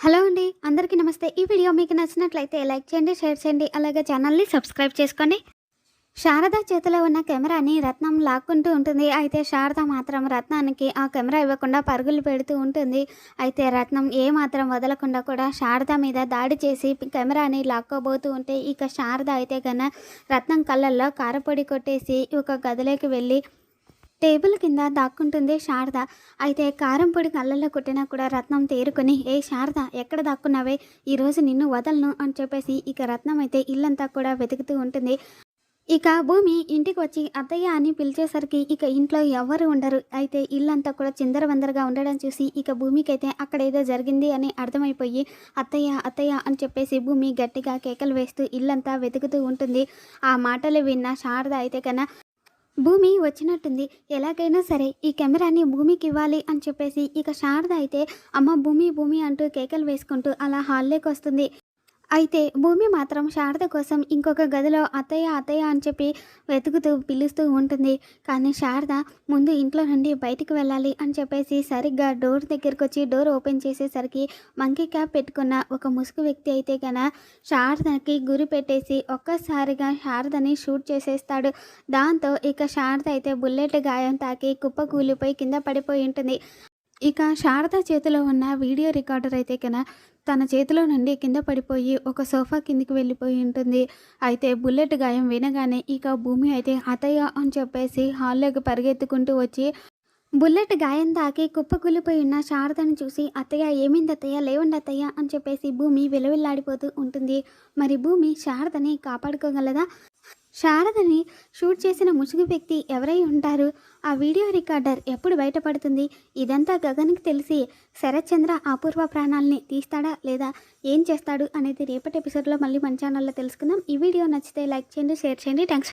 Hello అండి అందరికీ నమస్తే. ఈ వీడియో మీకు నచ్చినట్లయితే లైక్ చేయండి షేర్ చేయండి అలాగే ఛానల్ని సబ్స్క్రైబ్ చేసుకోండి. శారద చేతిలో ఉన్న కెమెరాని రత్నం లాక్కుంటూ ఉంటుంది. అయితే శారద మాత్రం రత్నానికి ఆ కెమెరా ఇవ్వకుండా పరుగులు పెడుతూ ఉంటుంది. అయితే రత్నం ఏ మాత్రం వదలకుండా కూడా శారద మీద దాడి చేసి కెమెరాని లాక్కోబోతూ ఉంటే ఇక శారద అయితే కన్నా రత్నం కళ్ళల్లో కారపొడి కొట్టేసి ఒక గదిలోకి వెళ్ళి టేబుల్ కింద దాక్కుంటుంది శారద. అయితే కారం పొడి కళ్ళల్లో కొట్టినా కూడా రత్నం తేరుకొని ఏ శారద ఎక్కడ దాక్కున్నావే? ఈరోజు నిన్ను వదలను అని చెప్పేసి ఇక రత్నం అయితే ఇల్లంతా కూడా వెతుకుతూ ఉంటుంది. ఇక భూమి ఇంటికి వచ్చి అత్తయ్య అని పిలిచేసరికి ఇక ఇంట్లో ఎవరు ఉండరు. అయితే ఇల్లంతా కూడా చిందరవందరగా ఉండడం చూసి ఇక భూమికి అయితే అక్కడ ఏదో జరిగింది అని అర్థమైపోయి అత్తయ్య అత్తయ్య అని చెప్పేసి భూమి గట్టిగా కేకలు వేస్తూ ఇల్లంతా వెతుకుతూ ఉంటుంది. ఆ మాటలు విన్న శారద అయితే కన్నా భూమి వచ్చినట్టుంది. ఎలాగైనా సరే ఈ కెమెరాని భూమికి ఇవ్వాలి అని చెప్పేసి ఇక శారద అయితే అమ్మ భూమి భూమి అంటూ కేకలు వేసుకుంటూ అలా హాల్లోకి వస్తుంది. అయితే భూమి మాత్రం శారద కోసం ఇంకొక గదిలో అత్తయ్య అత్తయ్య అని చెప్పి వెతుకుతూ పిలుస్తూ ఉంటుంది. కానీ శారద ముందు ఇంట్లో నుండి బయటికి వెళ్ళాలి అని చెప్పేసి సరిగ్గా డోర్ దగ్గరికి వచ్చి డోర్ ఓపెన్ చేసేసరికి మంకీ క్యాప్ పెట్టుకున్న ఒక ముసుగు వ్యక్తి అయితే కన శారదకి గురి పెట్టేసి ఒక్కసారిగా శారదని షూట్ చేసేస్తాడు. దాంతో ఇక శారద అయితే బుల్లెట్ గాయం తాకి కుప్ప కూలిపోయి కింద పడిపోయి ఉంటుంది. ఇక శారద చేతిలో ఉన్న వీడియో రికార్డర్ అయితే కన తన చేతిలో నుండి కింద పడిపోయి ఒక సోఫా కిందికి వెళ్ళిపోయి ఉంటుంది. అయితే బుల్లెట్ గాయం వినగానే ఇక భూమి అయితే అతయ్య అని చెప్పేసి హాల్లోకి పరిగెత్తుకుంటూ వచ్చి బుల్లెట్ గాయం తాకి కుప్పకూలిపోయి ఉన్న శారదను చూసి అత్తయ్య ఏమైంది అత్తయ్య లేవండి అత్తయ్య అని చెప్పేసి భూమి విలవిల్లాడిపోతూ ఉంటుంది. మరి భూమి శారదని కాపాడుకోగలదా? శారదని షూట్ చేసిన ముసుగు వ్యక్తి ఎవరై ఉంటారు? ఆ వీడియో రికార్డర్ ఎప్పుడు బయటపడుతుంది? ఇదంతా గగన్కి తెలిసి శరత్చంద్ర అపూర్వ ప్రాణాలని తీస్తాడా లేదా ఏం చేస్తాడు అనేది రేపటి ఎపిసోడ్లో మళ్ళీ మన ఛానల్లో తెలుసుకుందాం. ఈ వీడియో నచ్చితే లైక్ చేయండి షేర్ చేయండి. థ్యాంక్స్